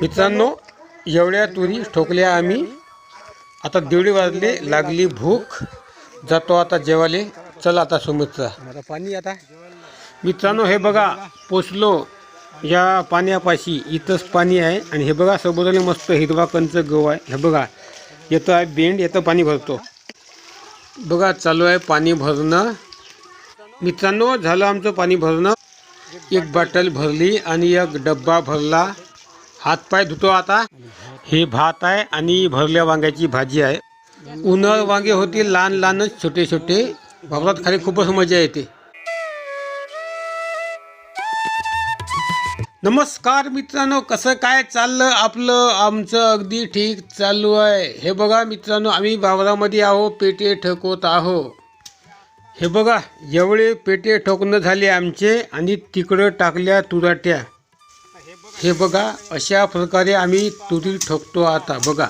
मित्रांनो एवढ्या तुरी ठोकल्या आम्ही. आता दीड वाजले लागली भूक. जातो आता जेवाले चल आता सुमित्रा मला पाणी आता. मित्रांनो हे बघा पोचलो या पाण्यापाशी. इथंच पाणी आहे. आणि हे बघा सोबतले मस्त हिरवा कंच गहू आहे. हे बघा येतं आहे बेंड येतं पाणी भरतो. बघा चालू आहे पाणी भरणं. मित्रांनो झालं आमचं पाणी भरणं. एक बाटल भरली आणि एक डब्बा भरला. हातपाय धुतो आता. हे भात आहे आणि भरल्या वांग्याची भाजी आहे. उन्हाळ वांगे होते लहान लहानच छोटे छोटे. वावरात खाली खूपच मजा येते. नमस्कार मित्रांनो कसं काय चाललं आपलं? आमचं अगदी ठीक चालू आहे. हे बघा मित्रांनो आम्ही वावरामध्ये आहो पेटे ठोकवत आहो. हे बघा एवढे पेटे ठोकणं झाले आमचे आणि तिकडं टाकल्या तुराट्या. हे बघा अशा प्रकारे आम्ही तुरी ठोकतो आता बघा.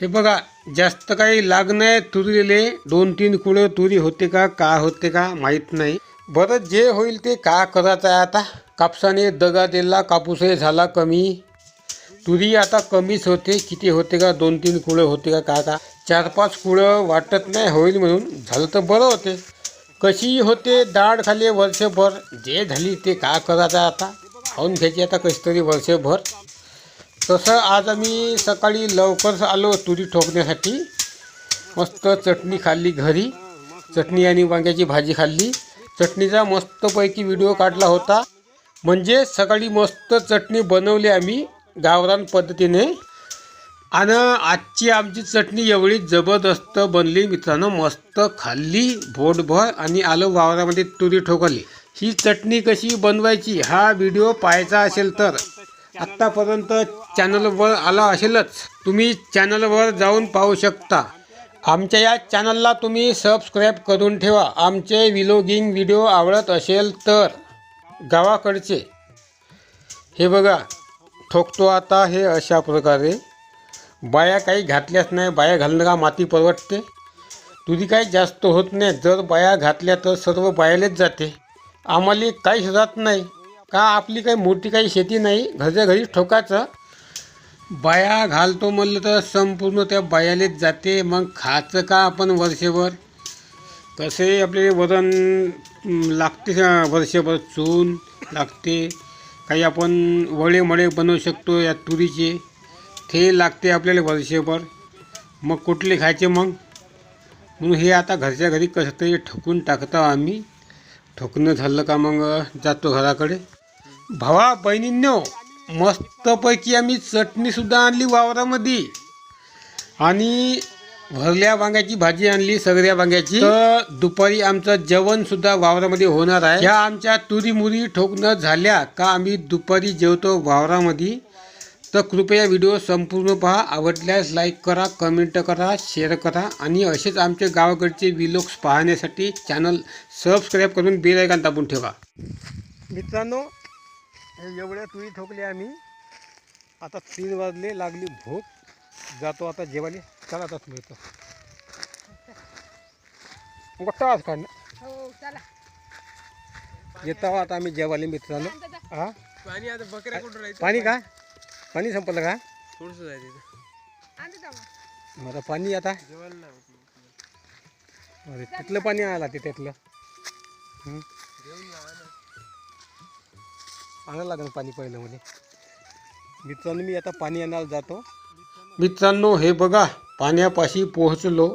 हे बघा जास्त काही लागणं तुरीले. दोन तीन कुळं तुरी होते का का होते का माहीत नाही. बरं जे होईल ते का करायचं आहे आता? कापसाने दगा दिला कापूसही झाला कमी. तुरी आता कमीच होते किती होते का दोन तीन कुळं होते का का का? चार पाच कुळं वाटत नाही होईल म्हणून झालं तर बरं होते. कशी होते दाढ खाली वर्षभर जे झाली ते का करायचं आता? खाऊन घ्यायची. आता कशी तरी वर्षभर. तसं आज आम्ही सकाळी लवकर आलो तुरी ठोकण्यासाठी. मस्त चटणी खाल्ली घरी. चटणी आणि वांग्याची भाजी खाल्ली. चटणीचा मस्तपैकी व्हिडिओ काढला होता. म्हणजे सकाळी मस्त चटणी बनवली आम्ही गावरान पद्धतीने. आणि आजची आमची चटणी एवढी जबरदस्त बनली मित्रांनो. मस्त खाल्ली बोटभर आणि आलो वावरामध्ये तुरी ठोकली. ही चटणी कशी बनवायची हा व्हिडिओ पाहायचा असेल तर आत्तापर्यंत चॅनलवर आला असेलच. तुम्ही चॅनलवर जाऊन पाहू शकता. आमच्या या चॅनलला तुम्ही सबस्क्राईब करून ठेवा. आमचे विलोगिंग व्हिडिओ आवडत असेल तर गावाकडचे. हे बघा ठोकतो आता हे अशा प्रकारे. बाया काही घातल्याच नाही बाया घालणं का माती परवडते? तुझी काही जास्त होत नाही. जर बाया घातल्या तर सर्व बायालेच जाते. आम्हाला काहीच राहत नाही. का आपली काही मोठी काही शेती नाही घरच्या घरी ठोकायचं बाया घालतो म्हणलं तर संपूर्ण त्या बायालेच जाते मग खायचं का आपण वर्षभर? कसे आपले वजन लागते वर्षभर चून लागते? काही आपण वडे मळे बनवू शकतो या तुरीचे. ते लागते आपल्याला वर्षभर. मग कुठले खायचे मग? म्हणून हे आता घरच्या घरी कसं तरी ठोकून टाकतो आम्ही. ठोकणं झालं का मग? जातो घराकडे. भावा बहिणींनो मस्तपैकी आम्ही चटणीसुद्धा आणली वावरामध्ये. आणि भरल्या वांग्याची भाजी आणली सगळ्या वांग्याची. तर दुपारी आमचं जेवण सुद्धा वावरामध्ये होणार आहे. ह्या आमच्या तुरी मुरी ठोकणं झाल्या का आम्ही दुपारी जेवतो वावरामध्ये. तर कृपया व्हिडिओ संपूर्ण पहा. आवडल्यास लाईक करा कमेंट करा शेअर करा आणि असेच आमचे गावाकडचे विलोक्स पाहण्यासाठी चॅनल सबस्क्राईब करून बेल आयकॉन दाबून ठेवा. मित्रांनो हे एवढ्या तुरी ठोकले आम्ही. आता तीन वाजले लागली भूक. जातो आता जेवायला. चला आता इथं. मोठा आज काढणं हो चला. येतो आता आम्ही जेवायला मित्रांनो. हा? पाणी आता बकऱ्या पाणी का? पाणी संपलं का? थोडस जाऊ मला पाणी आता? जेवण नाही होत. अरे तिथलं पाणी आला ते त्यातलं. हं? आणायला लागेल पाणी पहिलं मध्ये मित्रांनो मी आता पाणी आणायला जातो. मित्रांनो हे बघा पाण्यापाशी पोहोचलो.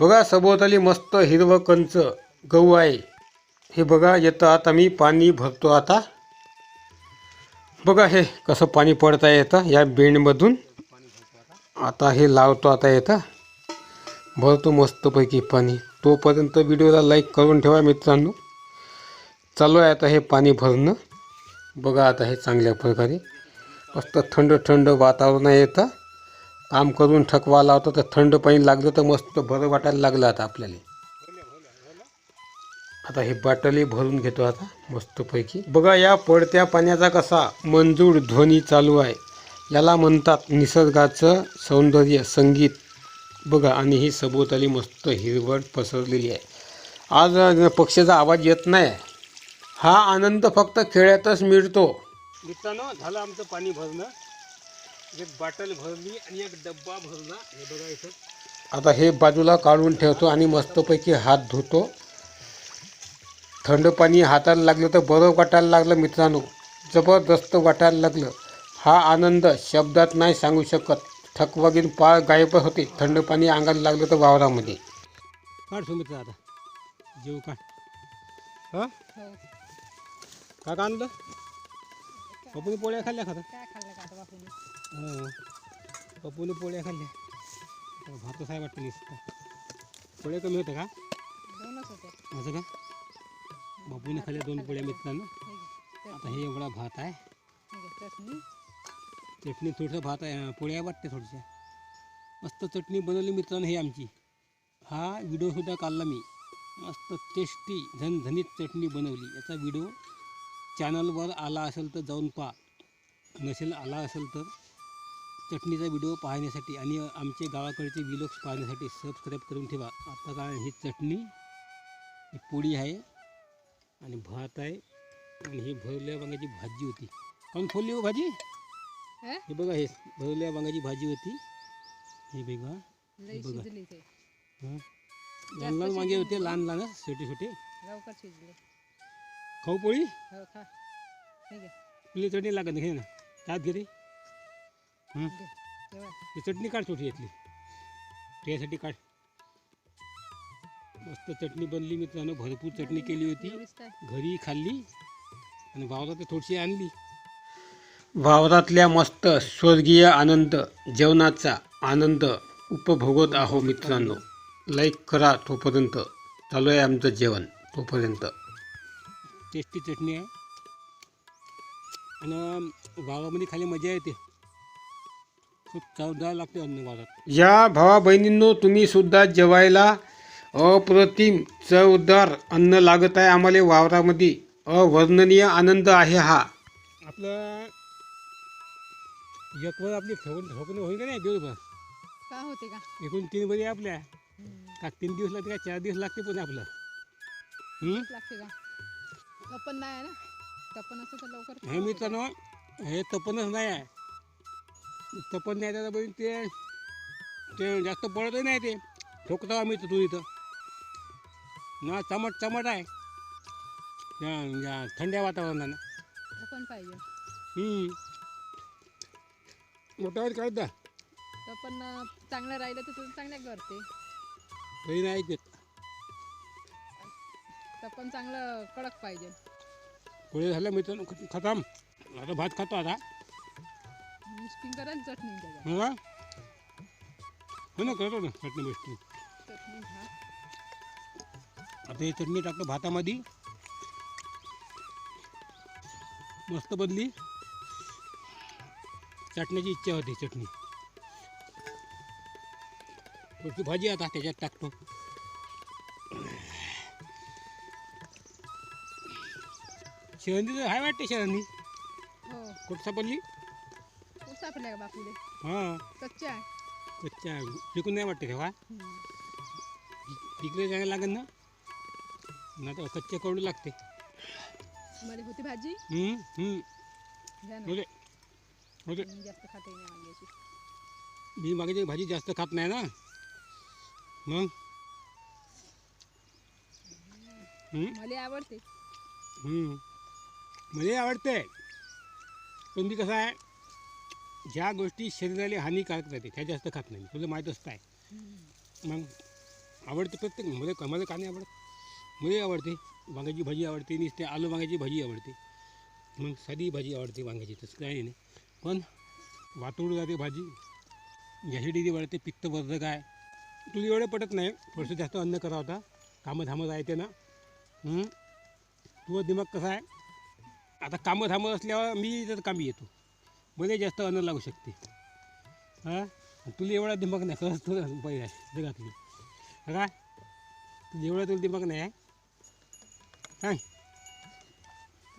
बघा सभोवताली मस्त हिरवं कंच गहू आहे. हे बघा येतं आता मी पाणी भरतो आता. बघा हे कसं पाणी पडता येतं या बेंडमधून. आता हे लावतो आता येतं. भरतो मस्तपैकी पाणी. तोपर्यंत व्हिडिओला लाईक करून ठेवा मित्रांनो. चालू आहे आता हे पाणी भरणं. बघा आता हे चांगल्या प्रकारे. मस्त थंड थंड वातावरण येतं काम करून थकवा लावतो तर थंड पाणी लागलं तर मस्त बरं वाटायला लागलं आता आपल्याला. आता हे बाटली भरून घेतो आता मस्तपैकी. बघा या पडत्या पाण्याचा कसा मंजूळ ध्वनी चालू आहे. याला म्हणतात निसर्गाचं सौंदर्य संगीत. बघा आणि ही सभोवताली मस्त हिरवळ पसरलेली आहे. आज पक्षाचा आवाज येत नाही. हा आनंद फक्त खेड्यातच मिळतो. मित्रांनो झालं आमचं पाणी भरणं. एक बाटल भरली आणि एक डब्बा भरला. हे बघा इथं. आता हे बाजूला काढून ठेवतो आणि मस्तपैकी हात धुतो. थंड पाणी हाताला लागलं तर बरं वाटायला लागलं मित्रांनो. जबरदस्त वाटायला लागलं. हा आनंद शब्दात नाही सांगू शकत. थकवागीन पाळ गायब होते. थंड पाणी अंगाला लागलं तर वावरामध्ये. काढ सुमित्र आता. जेव काढ. हा? हो का आणलं? पप्पूने पोळ्या खाल्ल्या खाता हां. पप्पूने पोळ्या खाल्ल्या. भातच आहे वाटतं पोळ्या कमी होत्या का? दोनच होते. असं का? बापूने खाल्ल्या दोन पोळ्या मित्रांनो. आता हे एवढा भात आहे. चटणी थोडंसं भात आहे पोळ्या वाटते थोडशा. मस्त चटणी बनवली मित्रांनो हे आमची. हा व्हिडिओसुद्धा काढला मी. मस्त टेस्टी झणझणीत चटणी बनवली. याचा व्हिडिओ चॅनलवर आला असेल तर जाऊन पहा. नसेल आला असेल तर चटणीचा व्हिडिओ पाहण्यासाठी आणि आमचे गावाकडचे विलोक्स पाहण्यासाठी सबस्क्राईब करून ठेवा. आता काय ही चटणी ही पोळी आहे. आणि भात आहे आणि ही भरल्या वांग्याची भाजी होती. काऊन फोडली हो भाजी? हे? बघा हे भरल्या वांग्याची भाजी होती. हे बघा बघा. लहान लहान वांगे होते लहान लहानच छोटे छोटे. खाऊ पोळी? हो तुला चटणी लागत नाही घे ना. त्यात घे रे. हं. ही चटणी काढ छोटी यातली. त्यासाठी काढ. मस्त चटणी बनली मित्रांनो भरपूर चटणी केली होती. घरी खाल्ली आणि तर थोडीशी आणली. वावरातल्या मस्त स्वर्गीय आनंद जेवणाचा आनंद उपभोगत आहो मित्रांनो. लाईक करा तोपर्यंत. चालू आहे आमचं जेवण तोपर्यंत. टेस्टी चटणी आहे. आणि गावामध्ये खाली मजा येते. खूप चवदार लागते अन्न गावात या भावा बहिणींनो तुम्ही सुद्धा जेवायला अप्रतिम चवदार अन्न लागत आहे आम्हाला वावरामध्ये. अवर्णनीय आनंद आहे हा. आपलं एक वर आपली ठेवून ठोकणं होईल का नाही दिवसभर? का होते का? एकूण तीन बरी आपल्या. का तीन दिवस लागते का चार दिवस लागते पण आपलं? हं? लागते का? तपन नाही आहे ना? तपन असं तर लवकर हे मित्रांनो हे तपनच नाही आहे. तपन नाही त्याचा पण ते ते जास्त पडतही नाही ते. ठोकतो आम्ही तू इथं. ना चमट चमट आहे. या- या थंड्या वातावरणानं. तपन पाहिजे. हं. मोठ्यावर काढ दा तपन अं, चांगलं राहिलं तर तुझं चांगल्या करते. तरी नाही ऐकत तपन चांगलं कडक पाहिजे. पोळे झालं मित्रांनो ख- खतम. आता भात खातो आता. मिस्टिंग करा आणि चटणी त्याच्यात हो का हो ना करतो ना चटणी बेस्टी घ्या आता हे चटणी टाकतो भातामध्ये. मस्त बनली. चटण्याची इच्छा होती चटणी. थोडीशी भाजी आता त्याच्यात टाकतो. शेरंदी तर आहे वाटते शेरंदी हो. कुठं सापडली सापडल्या का बापूले? हां. कच्च्या आहे. कच्च्या पिकून नाही वाटते तेव्हा. पिकले जायला लागेल ना? नाही तर कच्चे कडू लागते. मला होती भाजी? हम्म, हम्म. घ्या ना. होते. होते. मी जास्त खाते नाही वांग्याची. मी मागे भाजी जास्त खात नाही ना. मग? हम्म, मला आवडते. हम्म. मला आवडते. पण ती कसं आहे ज्या गोष्टी शरीराला हानिकारक राहते त्या जास्त खात नाही. तुला माहीतच आहे. हम्म. मग आवडते प्रत्येक मला मला का नाही आवडत? मलाही आवडते वांग्याची भाजी आवडते नुसते आलू वांग्याची भाजी आवडते. मग साधी भाजी आवडते वांग्याची तसं काही नाही. पण वातोड जाते भाजी ॲसिडिटी वाढते पित्तवर्धक आहे तुला एवढं पटत नाही थोडंसं जास्त अन्न करा होता कामं धामं जायते ना. तुझं दिमाग कसा आहे? आता कामं धामं असल्यावर मी तर कामी येतो. मला जास्त अन्न लागू शकते. हां? तुला एवढा दिमाग नाही खरंच तुला? पाहिजे जगातली काय तुला एवढा तुला दिमाग नाही आहे. काय?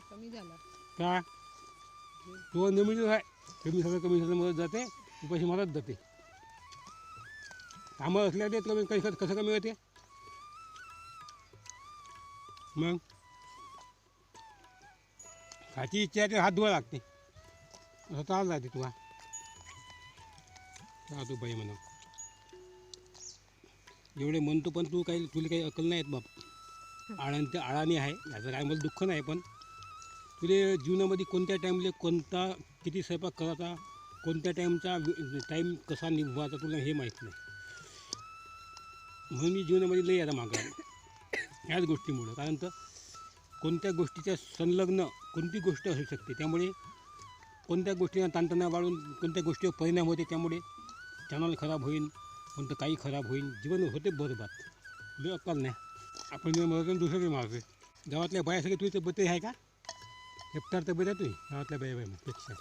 कमी झाला. का? तो नेहमीच आहे कमी सगळं कमी सगळं मदत जाते पैसे मदत जाते. कामं असल्या ते कमी कसं कसं कमी होते? मग? खायची इच्छा आहे ते हात धुवा लागते. असं त्रास जाते तुला. का तू बाई म्हणा. एवढे म्हणतो पण तू काही तुला काही अकल नाही आहेत बाप. आळण ते आळाने आहे. याचं काय मला दुःख नाही पण तुले जीवनामध्ये कोणत्या टाईमले कोणता किती स्वयंपाक करायचा कोणत्या टाईमचा टाईम कसा निभवायचा तुला हे माहीत नाही. म्हणून मी जीवनामध्ये लई आता मागं ह्याच गोष्टीमुळं. कारण तर कोणत्या गोष्टीच्या संलग्न कोणती गोष्ट असू शकते त्यामुळे कोणत्या गोष्टींना ताणतणाव वाढून कोणत्या गोष्टीवर परिणाम होते त्यामुळे चॅनल खराब होईल कोणतं काही खराब होईल जीवन होते बरबाद लय अक्कल नाही. आपण जे मरतो दुसरं मारते मारतोय गावातल्या बाया सगळे तुझी तब्येत आहे का? एकटार तब्येत आहे तुझी. गावातल्या बाया पेक्षा.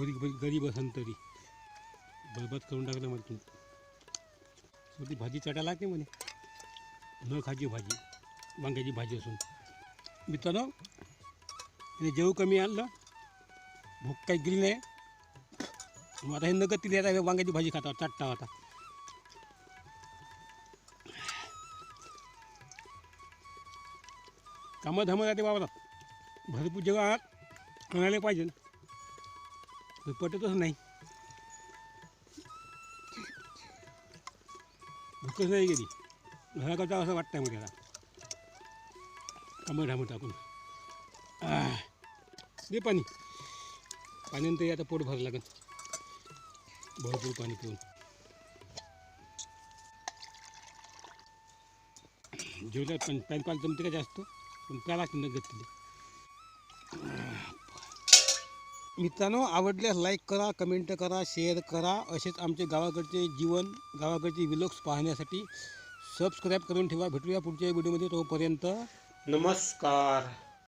गरीब गरीब असन तरी. बरबाद करून टाकलं मला तू. ती भाजी चटायला लागते म्हणे. न खाजी भाजी. वांग्याची भाजी असून. मित्रांनो तिने जेव कमी आणलं. भूक काही गेली नाही. मग आता हे नगद तिथे आता वांग्याची भाजी खाता चाटता आता. धमाधमा धामं जाते वावरात भरपूर जेव्हा आणायला पाहिजे. ना पटतच नाही. भूकच नाही गेली घराकडचा असं वाटतंय मग त्याला. आंबट आंबट टाकून. दे पाणी. पाण्यानंतर आता पोट भरावं लागेल. भरपूर पाणी पिऊन. जेवल्यात पण पॅन पाल जमते का जास्त? पण प्या न घेतली मित्रांनो आवडल्यास लाईक करा कमेंट करा शेअर करा. असेच आमचे गावाकडचे जीवन गावाकडचे विलोक्स पाहण्यासाठी सबस्क्राईब करून ठेवा. भेटूया पुढच्या व्हिडिओमध्ये तोपर्यंत. नमस्कार.